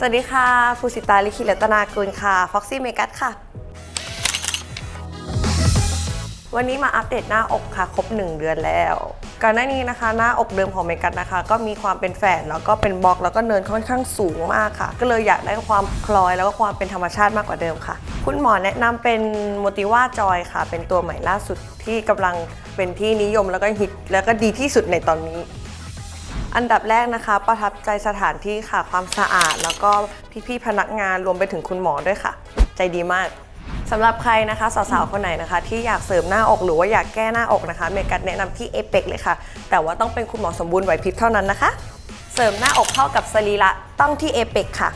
สวัสดีค่ะภูสิตาลิขิตรัตนากุลค่ะฟ็อกซี่เมกัสค่ะ วันนี้มาอัปเดตหน้าอกค่ะ ครบ 1 เดือนแล้ว ก่อนหน้านี้นะคะ หน้าอกเดิมของเมกัสนะคะ ก็มีความเป็นแฝดแล้วก็เป็นบล็อกแล้วก็เนินค่อนข้างสูงมากค่ะ ก็เลยอยากได้ความคล้อยแล้วก็ความเป็นธรรมชาติมากกว่าเดิมค่ะ คุณหมอแนะนำเป็นโมติว่าจอยค่ะ เป็นตัวใหม่ล่าสุดที่กำลังเป็นที่นิยมแล้วก็ฮิตแล้วก็ดีที่สุดในตอนนี้ อันดับแรกนะคะ ประทับใจสถานที่ค่ะความสะอาด แล้วก็พี่ๆพนักงานรวมไปถึงคุณหมอด้วยค่ะ ใจดีมากสำหรับใครนะคะสาวๆคนไหนนะคะ ที่อยากเสริมหน้าอกหรือว่าอยากแก้หน้าอกนะคะ เมกัดแนะนำที่เอเปกเลยค่ะ แต่ว่าต้องเป็นคุณหมอสมบูรณ์ไหวพริบเท่านั้นนะคะ เสริมหน้าอกเข้ากับสรีระต้องที่เอเปกค่ะ